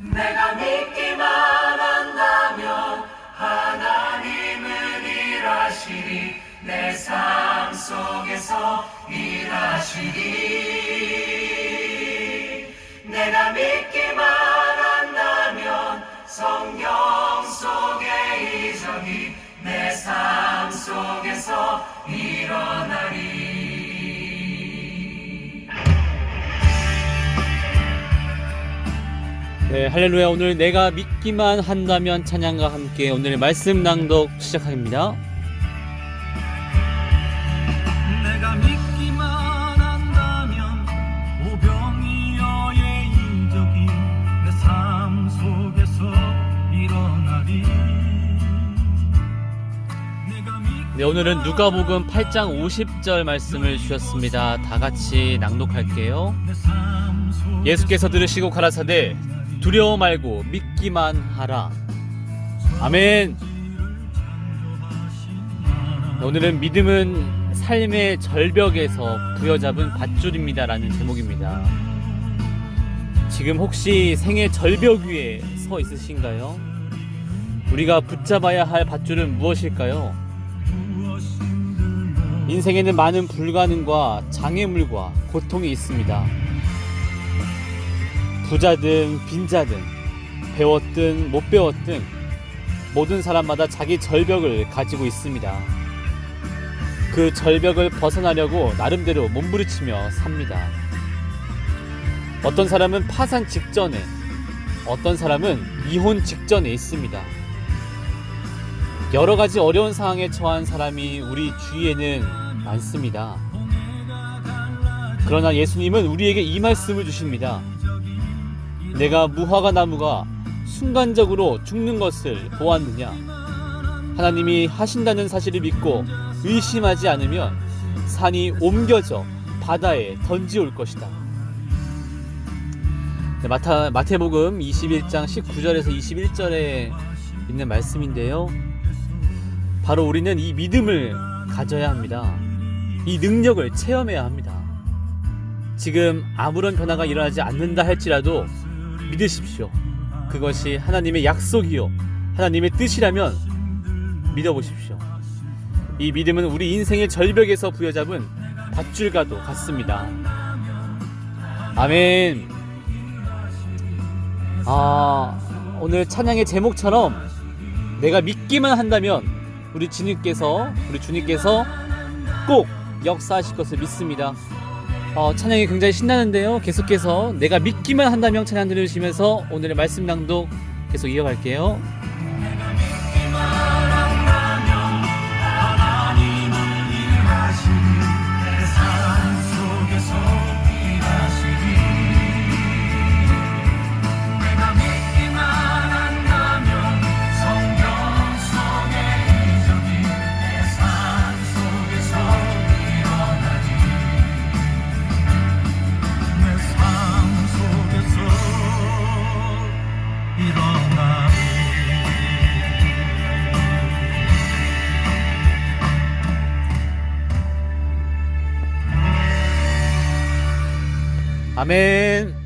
내가 믿기만 한다면 하나님은 일하시리. 내 삶 속에서 일하시리. 내가 믿기만 한다면 성경 속의 이적이 내 삶 속에서 일어 네, 할렐루야. 오늘 내가 믿기만 한다면 찬양과 함께 오늘의 말씀 낭독 시작합니다. 내가 믿기만 한다면 오병이어의 인적이 내 삶 속에서 일어나리 내가 믿 네, 오늘은 누가복음 8장 50절 말씀을 주셨습니다. 다 같이 낭독할게요. 예수께서 들으시고 가라사대 두려워 말고 믿기만 하라. 아멘. 네, 오늘은 믿음은 삶의 절벽에서 부여잡은 밧줄입니다라는 제목입니다. 지금 혹시 생의 절벽 위에 서 있으신가요? 우리가 붙잡아야 할 밧줄은 무엇일까요? 인생에는 많은 불가능과 장애물과 고통이 있습니다. 부자든 빈자든 배웠든 못 배웠든 모든 사람마다 자기 절벽을 가지고 있습니다. 그 절벽을 벗어나려고 나름대로 몸부리치며 삽니다. 어떤 사람은 파산 직전에, 어떤 사람은 이혼 직전에 있습니다. 여러 가지 어려운 상황에 처한 사람이 우리 주위에는 많습니다. 그러나 예수님은 우리에게 이 말씀을 주십니다. 내가 무화과 나무가 순간적으로 죽는 것을 보았느냐? 하나님이 하신다는 사실을 믿고 의심하지 않으면 산이 옮겨져 바다에 던지올 것이다. 네, 마타, 마태복음 21장 19절에서 21절에 있는 말씀인데요. 바로 우리는 이 믿음을 가져야 합니다. 이 능력을 체험해야 합니다. 지금 아무런 변화가 일어나지 않는다 할지라도 믿으십시오. 그것이 하나님의 약속이요. 하나님의 뜻이라면 믿어보십시오. 이 믿음은 우리 인생의 절벽에서 부여잡은 밧줄과도 같습니다. 아멘. 아, 오늘 찬양의 제목처럼 내가 믿기만 한다면 우리 주님께서, 우리 주님께서 꼭 역사하실 것을 믿습니다. 어, 찬양이 굉장히 신나는데요. 계속해서 내가 믿기만 한다면 찬양 들으시면서 오늘의 말씀 낭독 계속 이어갈게요. 아멘.